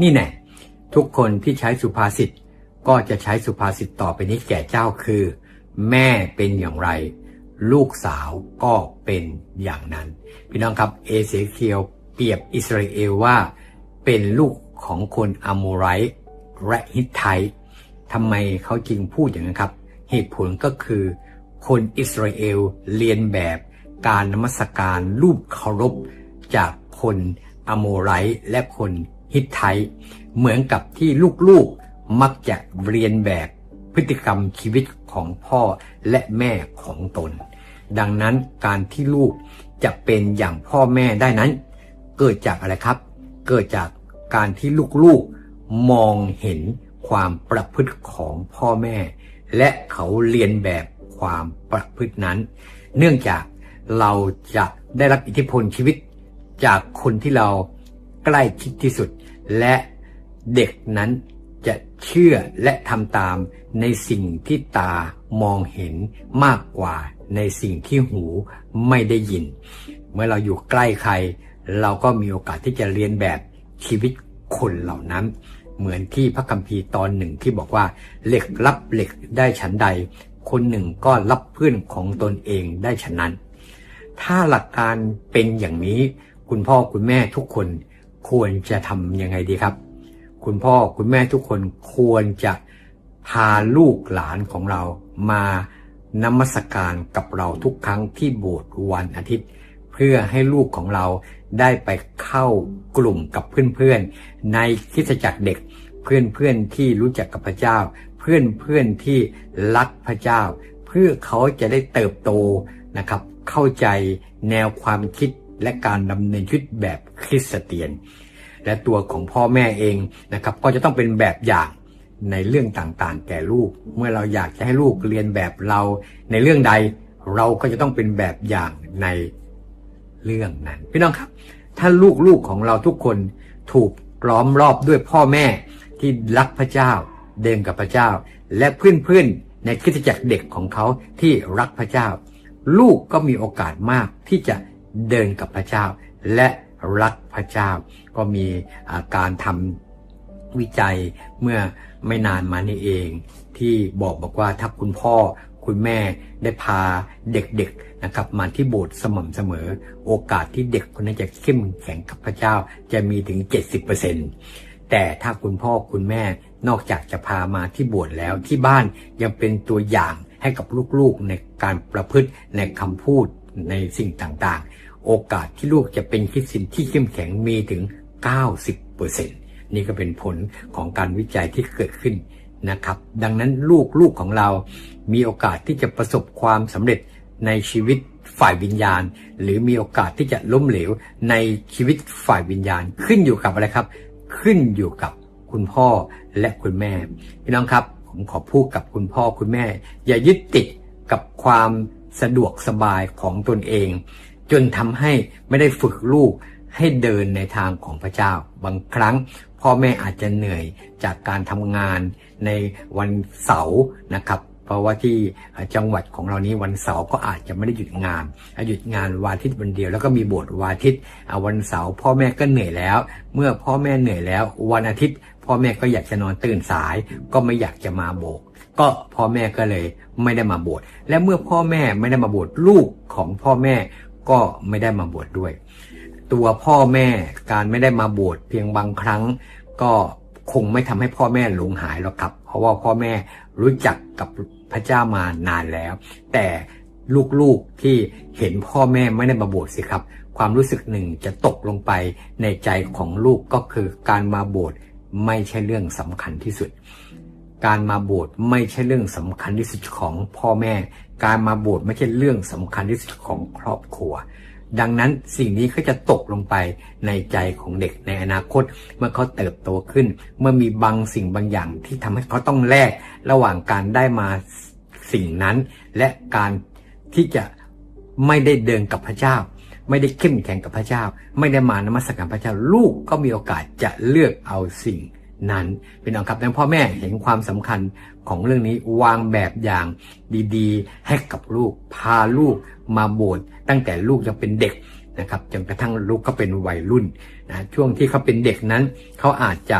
นี่แน่ทุกคนที่ใช้สุภาษิตก็จะใช้สุภาษิตต่อไปนี้แก่เจ้าคือ แม่เป็นอย่างไร ลูกสาวก็เป็นอย่างนั้น พี่น้องครับเอเสเคียวเปรียบอิสราเอลว่า เป็นลูกของคนอโมไรและฮิตไททำไมเขาจึงพูดอย่างนั้นครับ เหตุผลก็คือ คนอิสราเอลเรียนแบบการนมัสการรูปเคารพจากคนอโมไรและคน ฮิตไทเหมือนกับที่ลูกๆมักจะเรียนแบบพฤติกรรมชีวิตของพ่อและแม่ของตน ดังนั้นการที่ลูกจะเป็นอย่างพ่อแม่ได้นั้น เกิดจากอะไรครับ เกิดจากการที่ลูกๆมองเห็นความประพฤติของพ่อแม่ และเขาเรียนแบบความประพฤตินั้น เนื่องจากเราจะได้รับอิทธิพลชีวิต จากคนที่เราใกล้ชิดที่สุด และเด็กนั้นจะเชื่อและทำตามในสิ่งที่ตามองเห็นมากกว่าในสิ่งที่หูไม่ได้ยิน เมื่อเราอยู่ใกล้ใคร เราก็มีโอกาสที่จะเรียนแบบชีวิตคนเหล่านั้น เหมือนที่พระคัมภีร์ตอนหนึ่งที่บอกว่า เหล็กรับเหล็กได้ฉันใด คนหนึ่งก็รับเพื่อนของตนเองได้ฉะนั้น ถ้าหลักการเป็นอย่างนี้ คุณพ่อคุณแม่ทุกคน ควรจะทำยังไงดีครับ คุณพ่อคุณแม่ทุกคนควรจะพาลูกหลานของเรามานมัสการกับเราทุกครั้งที่โบสถ์วันอาทิตย์ เพื่อให้ลูกของเราได้ไปเข้ากลุ่มกับเพื่อนๆ ในคริสตจักรเด็ก เพื่อนๆที่รู้จักกับพระเจ้า เพื่อนๆที่รักพระเจ้า เพื่อเขาจะได้เติบโตนะครับ เข้าใจแนวความคิด และการดำเนินชีวิตแบบคริสเตียน และตัวของพ่อแม่เองนะครับ ก็จะต้องเป็นแบบอย่างในเรื่องต่างๆ แก่ลูก เมื่อเราอยากจะให้ลูกเรียนแบบเราในเรื่องใด เราก็จะต้องเป็นแบบอย่างในเรื่องนั้น พี่น้องครับ ถ้าลูกๆของเราทุกคนถูกล้อมรอบด้วยพ่อแม่ที่รักพระเจ้า เดินกับพระเจ้า และเพื่อนๆในคริสตจักรเด็กของเขาที่รักพระเจ้า ลูกก็มีโอกาสมากที่จะ เดินกับพระเจ้า และรักพระเจ้า ก็มีการทำวิจัยเมื่อไม่นานมานี่เอง ที่บอกบอกว่าถ้าคุณพ่อคุณแม่ได้พาเด็กๆนะครับมาที่โบสถ์สม่ำเสมอ โอกาสที่เด็กคนนั้นจะเข้มแข็งกับพระเจ้าจะมีถึง 70%แต่ถ้าคุณพ่อคุณแม่นอกจากจะพามาที่โบสถ์แล้วที่บ้านยังเป็นตัวอย่างให้กับลูกๆในการประพฤติในคำพูดในสิ่งต่างๆ โอกาสที่ลูกจะเป็นคริสเตียนที่เข้มแข็งมีถึง 90%นี่ก็เป็นผลของการวิจัยที่เกิดขึ้นนะครับ ดังนั้นลูกลูกของเรา มีโอกาสที่จะประสบความสำเร็จในชีวิตฝ่ายวิญญาณ หรือมีโอกาสที่จะล้มเหลวในชีวิตฝ่ายวิญญาณ ขึ้นอยู่กับอะไรครับ ขึ้นอยู่กับคุณพ่อและคุณแม่พี่น้องครับ ผมขอพูดกับคุณพ่อคุณแม่ อย่ายึดติดกับความสะดวกสบายของตนเอง จนทำให้ไม่ได้ฝึกลูกให้เดินในทางของพระเจ้า บางครั้งพ่อแม่อาจจะเหนื่อยจากการทำงานในวันเสาร์นะครับเพราะว่าที่จังหวัดของเรานี้วันเสาร์ก็อาจจะไม่ได้หยุดงาน หยุดงานวันอาทิตย์วันเดียวแล้วก็มีบสถ์วันอาทิตย์วันเสาร์พ่อแม่ก็เหนื่อยแล้ว เมื่อพ่อแม่เหนื่อยแล้ว วันอาทิตย์ พ่อแม่ก็อยากจะนอนตื่นสาย ก็ไม่อยากจะมาโบสถ์ก็พ่อแม่ก็เลยไม่ได้มาบวชและเมื่อพ่อแม่ไม่ได้มาบวชลูกของพ่อแม่ ก็ไม่ได้มาบวชดด้วย ตัวพ่อแม่การไม่ได้มาบวชเพียงบางครั้ง ก็คงไม่ทำให้พ่อแม่หลงหายหรอกครับ เพราะว่าพ่อแม่รู้จักกับพระเจ้ามานานแล้ว แต่ลูกๆที่เห็นพ่อแม่ไม่ได้มาบวชสิครับ ความรู้สึกหนึ่งจะตกลงไปในใจของลูกก็คือการมาบวชไม่ใช่เรื่องสำคัญที่สุด การมาโบสถ์ไม่ใช่เรื่องสำคัญที่สุดของพ่อแม่ การมาโบสถ์ไม่ใช่เรื่องสำคัญที่สุดของครอบครัว ดังนั้นสิ่งนี้ก็จะตกลงไปในใจของเด็กในอนาคต เมื่อเขาเติบโตขึ้น เมื่อมีบางสิ่งบางอย่างที่ทำให้เขาต้องแลกระหว่างการได้มาสิ่งนั้น และการที่จะไม่ได้เดินกับพระเจ้า ไม่ได้เข้มแข็งกับพระเจ้า ไม่ได้มานมัสการพระเจ้า ลูกก็มีโอกาสจะเลือกเอาสิ่ง นั้นเป็นองครับดังพ่อแม่เห็นความสำคัญของเรื่องนี้วางแบบอย่างดีๆ ให้กับลูกพาลูกมาโบสถ์ตั้งแต่ลูกยังเป็นเด็กนะครับจนกระทั่งลูกเขาเป็นวัยรุ่นนะช่วงที่เขาเป็นเด็กนั้นเขาอาจจะ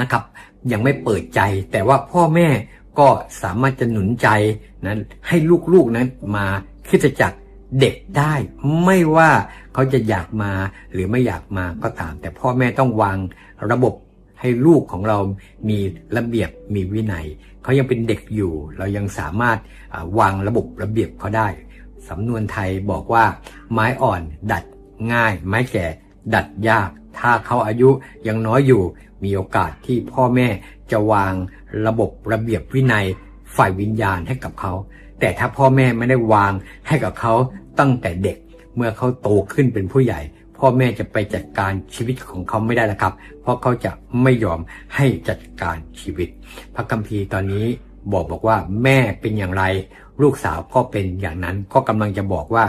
นะครับยังไม่เปิดใจ แต่ว่าพ่อแม่ก็สามารถจะหนุนใจนะให้ลูกๆนั้นมาคิดจักเด็กได้ไม่ว่าเขาจะอยากมาหรือไม่อยากมาก็ตาม แต่พ่อแม่ต้องวางระบบ ให้ลูกของเรามีระเบียบมีวินัยเขายังเป็นเด็กอยู่ เรายังสามารถวางระบบระเบียบเขาได้สำนวนไทยบอกว่า ไม้อ่อนดัดง่าย ไม้แก่ดัดยาก ถ้าเขาอายุยังน้อยอยู่มีโอกาสที่พ่อแม่จะวางระบบระเบียบวินัยฝ่ายวิญญาณให้กับเขา แต่ถ้าพ่อแม่ไม่ได้วางให้กับเขาตั้งแต่เด็กเมื่อเขาโตขึ้นเป็นผู้ใหญ่ พ่อแม่จะไปจัดการชีวิตของเขาไม่ได้แล้วครับ เพราะเขาจะไม่ยอมให้จัดการชีวิต พระคัมภีร์ตอนนี้บอกบอกว่าแม่เป็นอย่างไร ลูกสาวก็เป็นอย่างนั้น ก็กำลังจะบอกว่า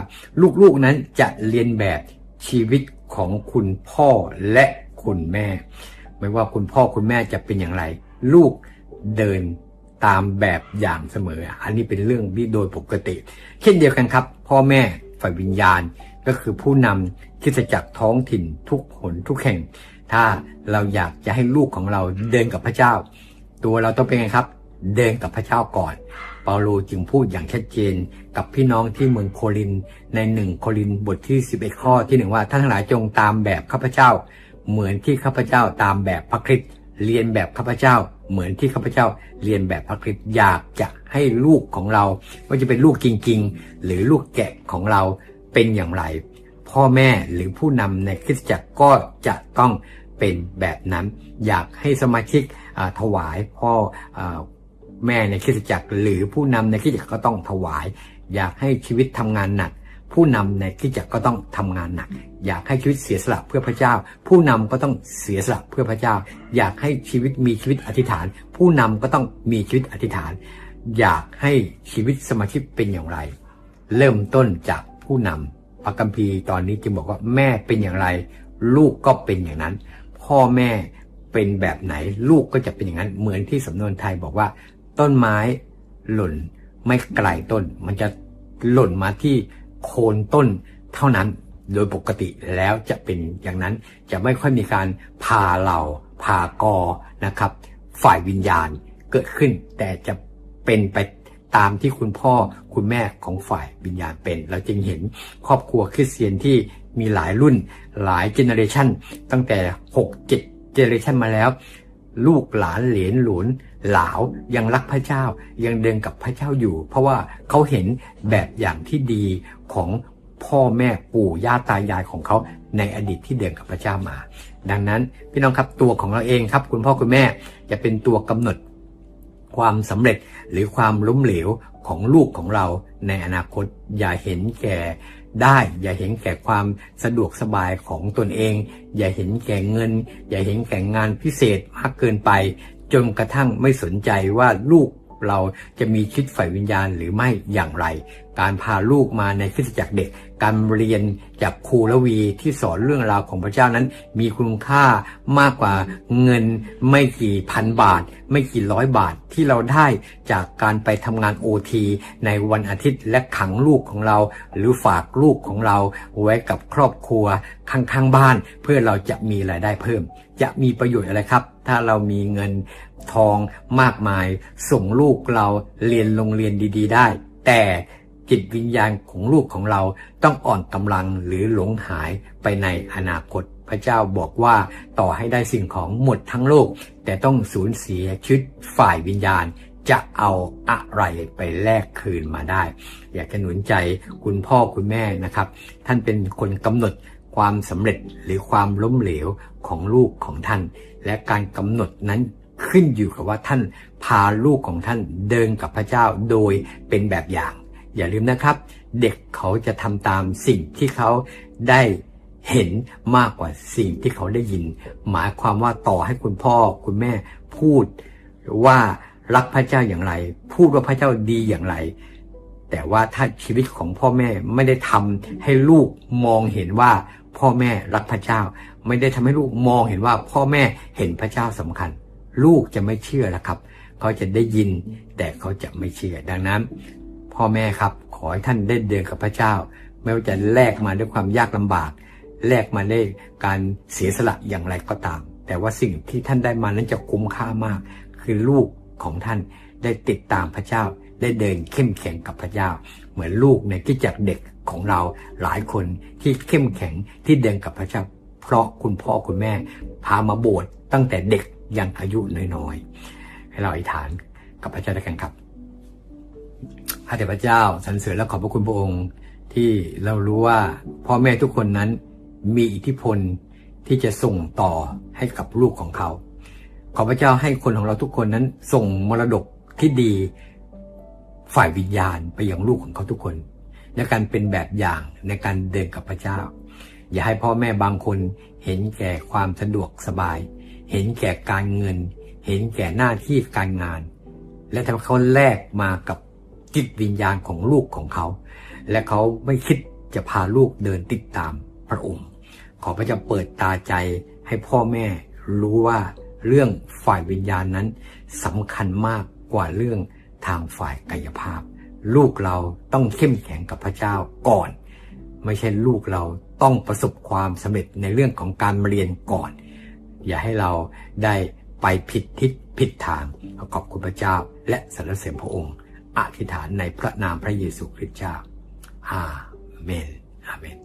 ลูกๆนั้นจะเรียนแบบชีวิตของคุณพ่อและคุณแม่ ไม่ว่าคุณพ่อคุณแม่จะเป็นอย่างไร ลูกเดินตามแบบอย่างเสมอ อันนี้เป็นเรื่องที่โดยปกติ เช่นเดียวกันครับ พ่อแม่ฝ่ายวิญญาณ ก็คือผู้นำคริสตจักรท้องถิ่นทุกหนทุกแห่ง ถ้าเราอยากจะให้ลูกของเราเดินกับพระเจ้า ตัวเราต้องเป็นไงครับ เดินกับพระเจ้าก่อน เปาโลจึงพูดอย่างชัดเจนกับพี่น้องที่เมืองโครินในหนึ่งโครินบทที่ 11 ข้อที่หนึ่งว่าท่านทั้งหลายจงตามแบบข้าพเจ้า เหมือนที่ข้าพเจ้าตามแบบพระคริสต์เรียนแบบข้าพเจ้าเหมือนที่ข้าพเจ้าเรียนแบบพระคริสต์อยากจะให้ลูกของเรา ว่าจะเป็นลูกจริง ๆ หรือลูกแกะของเรา เป็นอย่างไร พ่อแม่หรือผู้นำในคริสตจักรก็จะต้องเป็นแบบนั้น อยากให้สมาชิกถวายพ่ออแม่ในคริสตจักร หรือผู้นำในคริสตจักรก็ต้องถวาย อยากให้ชีวิตทำงานหนัก ผู้นำในคริสตจักรก็ต้องทำงานหนัก อยากให้ชีวิตเสียสละเพื่อพระเจ้า ผู้นำก็ต้องเสียสละเพื่อพระเจ้า อยากให้ชีวิตมีชีวิตอธิษฐาน ผู้นำก็ต้องมีชีวิตอธิษฐาน อยากให้ชีวิตสมาชิกเป็นอย่างไร เริ่มต้นจาก ผู้นำพระคัมภีตอนนี้จึงบอกว่าแม่เป็นอย่างไร ลูกก็เป็นอย่างนั้น พ่อแม่เป็นแบบไหนลูกก็จะเป็นอย่างนั้น เหมือนที่สำนวนไทยบอกว่า ต้นไม้หล่นไม่ไกลต้น มันจะหล่นมาที่โคนต้นเท่านั้นโดยปกติแล้วจะเป็นอย่างนั้นจะไม่ค่อยมีการพาเราพากอนะครับ ฝ่ายวิญญาณเกิดขึ้น แต่จะเป็นไป ตามที่คุณพ่อคุณแม่ของฝ่ายวิญญาณเป็น เราจึงเห็นครอบครัวคริสเตียนที่มีหลายรุ่นหลายเจเนอเรชันตั้งแต่ 6 7เจเนอเรชันมาแล้ว ลูกหลานเหลนหลุนหลาวยังรักพระเจ้ายังเดินกับพระเจ้าอยู่ เพราะว่าเขาเห็นแบบอย่างที่ดีของพ่อแม่ปู่ย่าตายายของเขาในอดีตที่เดินกับพระเจ้ามา ดังนั้นพี่น้องครับตัวของเราเองครับ คุณพ่อคุณแม่จะเป็นตัวกำหนด ความสำเร็จหรือความล้มเหลวของลูกของเราในอนาคตอย่าเห็นแก่ได้ อย่าเห็นแก่ความสะดวกสบายของตนเอง อย่าเห็นแก่เงิน อย่าเห็นแก่งานพิเศษมากเกินไป จนกระทั่งไม่สนใจว่าลูกเราจะมีชิดฝ่ายวิญญาณหรือไม่อย่างไรการพาลูกมาในคริสตจักรเด็ก การเรียนจากครูละวีที่สอนเรื่องราวของพระเจ้านั้น มีคุณค่ามากกว่าเงินไม่กี่พันบาท ไม่กี่ร้อยบาทที่เราได้จากการไปทำงานโอทีในวันอาทิตย์และขังลูกของเรา หรือฝากลูกของเราไว้กับครอบครัวข้างๆบ้าน เพื่อเราจะมีรายได้เพิ่ม จะมีประโยชน์อะไรครับ ถ้าเรามีเงินทองมากมาย ส่งลูกเราเรียนโรงเรียนดี ๆ ได้ แต่ จิตวิญญาณของลูกของเราต้องอ่อนกำลังหรือหลงหายไปในอนาคต พระเจ้าบอกว่าต่อให้ได้สิ่งของหมดทั้งโลก แต่ต้องสูญเสียชีวิตฝ่ายวิญญาณจะเอาอะไรไปแลกคืนมาได้ อยากจะหนุนใจคุณพ่อคุณแม่นะครับ ท่านเป็นคนกำหนดความสำเร็จหรือความล้มเหลวของลูกของท่าน และการกำหนดนั้นขึ้นอยู่กับว่าท่านพาลูกของท่านเดินกับพระเจ้าโดยเป็นแบบอย่าง อย่าลืมนะครับ เด็กเขาจะทำตามสิ่งที่เขาได้เห็นมากกว่าสิ่งที่เขาได้ยิน หมายความว่าต่อให้คุณพ่อคุณแม่พูดว่ารักพระเจ้าอย่างไร พูดว่าพระเจ้าดีอย่างไร แต่ว่าถ้าชีวิตของพ่อแม่ไม่ได้ทำให้ลูกมองเห็นว่าพ่อแม่รักพระเจ้า ไม่ได้ทำให้ลูกมองเห็นว่าพ่อแม่เห็นพระเจ้าสำคัญ ลูกจะไม่เชื่อแล้วครับ เขาจะได้ยินแต่เขาจะไม่เชื่อดังนั้น พ่อแม่ครับ ขอให้ท่านได้เดินกับพระเจ้า ไม่ว่าจะแลกมาด้วยความยากลำบาก แลกมาด้วยการเสียสละอย่างไรก็ตาม แต่ว่าสิ่งที่ท่านได้มานั้นจะคุ้มค่ามาก คือลูกของท่านได้ติดตามพระเจ้า ได้เดินเข้มแข็งกับพระเจ้า เหมือนลูกในที่จากเด็กของเราหลายคนที่เข้มแข็งที่เดินกับพระเจ้า เพราะคุณพ่อคุณแม่ พามาโบสถ์ตั้งแต่เด็กยังอายุน้อยๆให้เราอธิษฐานกับพระเจ้าด้วยกันครับ ข้าแต่พระเจ้าสรรเสริญและขอบพระคุณพระองค์ ที่เรารู้ว่าพ่อแม่ทุกคนนั้นมีอิทธิพลที่จะส่งต่อให้กับลูกของเขา ขอพระเจ้าให้คนของเราทุกคนนั้นส่งมรดกที่ดีฝ่ายวิญญาณไปยังลูกของเขาทุกคนในการเป็นแบบอย่างในการเดินกับพระเจ้า อย่าให้พ่อแม่บางคนเห็นแก่ความสะดวกสบาย เห็นแก่การเงิน เห็นแก่หน้าที่การงาน และทำให้เขาแลกมากับ จิตวิญญาณของลูกของเขา และเขาไม่คิดจะพาลูกเดินติดตามพระองค์ ขอพระเจ้าเปิดตาใจให้พ่อแม่รู้ว่าเรื่องฝ่ายวิญญาณนั้นสำคัญมากกว่าเรื่องทางฝ่ายกายภาพ ลูกเราต้องเข้มแข็งกับพระเจ้าก่อน ไม่ใช่ลูกเราต้องประสบความสำเร็จในเรื่องของการเรียนก่อน อย่าให้เราได้ไปผิดทิศผิดทางขอบคุณพระเจ้า และสรรเสริญพระองค์ อธิษฐานในพระนามพระเยซูคริสต์เจ้าอาเมนอาเมน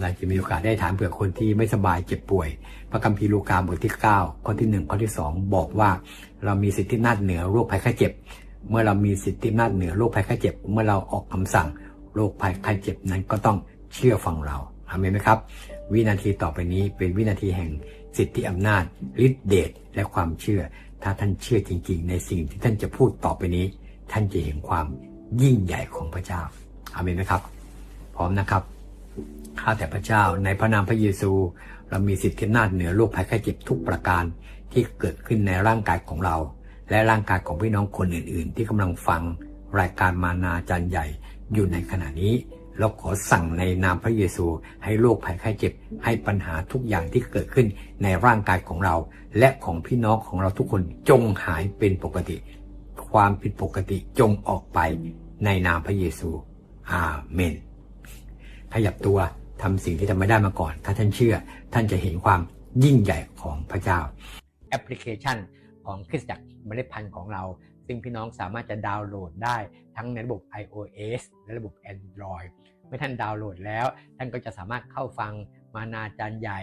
เราจะมีโอกาสได้ถามเผื่อคนที่ไม่สบายเจ็บป่วย พระคัมภีร์ลูกาบทที่ 9 ข้อที่ 1 ข้อที่ 2 บอกว่า เรามีสิทธินาจเหนือโรคภัยไข้เจ็บ เมื่อเรามีสิทธินาจเหนือโรคภัยไข้เจ็บ เมื่อเราออกคำสั่งโรคภัยไข้เจ็บนั้นก็ต้องเชื่อฟังเราอาเมนไหมครับ วินาทีต่อไปนี้เป็นวินาทีแห่งสิทธิอำนาจฤทธิเดชและความเชื่อ ถ้าท่านเชื่อจริง ๆ ในสิ่งที่ท่านจะพูดต่อไปนี้ ท่านจะเห็นความยิ่งใหญ่ของพระเจ้าอาเมนไหมครับ พร้อมนะครับข้าแต่พระเจ้าในพระนามพระเยซู เรามีสิทธิอำนาจเหนือโรคภัยไข้เจ็บทุกประการที่เกิดขึ้นในร่างกายของเรา และร่างกายของพี่น้องคนอื่น ๆ ที่กำลังฟังรายการมานาจันใหญ่อยู่ในขณะนี้เราขอสั่งในนามพระเยซู ให้โรคภัยไข้เจ็บ ให้ปัญหาทุกอย่างที่เกิดขึ้นในร่างกายของเรา และของพี่น้องของเราทุกคนจงหายเป็นปกติ ความผิดปกติจงออกไปในนามพระเยซู อาเมน ขยับตัวทำสิ่งที่ทำไม่ได้มาก่อน ถ้าท่านเชื่อ ท่านจะเห็นความยิ่งใหญ่ของพระเจ้า แอปพลิเคชันของคริสตจักรเมล็ดพันธุ์ของเรา ซึ่งพี่น้องสามารถจะดาวน์โหลดได้ทั้งในระบบ iOS และระบบ Android เมื่อท่านดาวน์โหลดแล้ว ท่านก็จะสามารถเข้าฟังมานาจารย์ใหญ่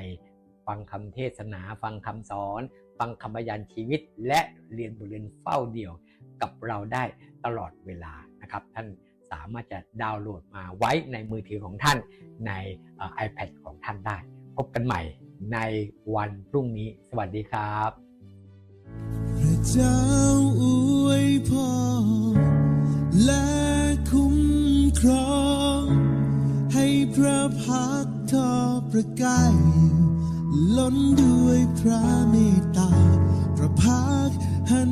ฟังคำเทศนา ฟังคำสอน ฟังคำบรรยานชีวิต และเรียนบทเรียนเฝ้าเดี่ยว กับเราได้ตลอดเวลานะครับ ท่านสามารถจะดาวน์โหลดมาไว้ในมือถือของท่านใน iPad ของท่านได้ พบกันใหม่ในวันพรุ่งนี้ สวัสดีครับพระเจ้าอวยพรและคุ้มครอง ให้พระพักทอประกายล้นด้วยพระเมตตา พระพักหัน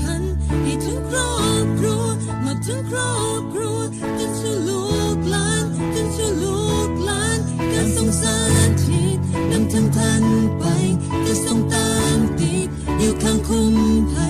พันให้ถึงครอบครัวมาถึงครอบครัวจนสู่ลูกหานจนสู่ลูกหานการส่งสารทิศนำทางท่านไปจะส่งตามติดอยู่ข้างคุ้มภัย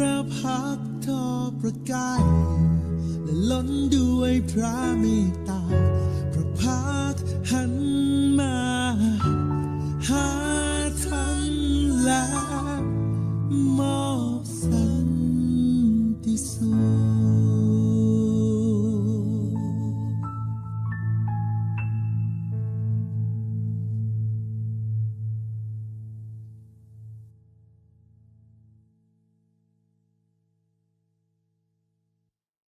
ระพักทอประกายและล้นด้วยพระเมตตา พระพักหันมา หาท่านและมอง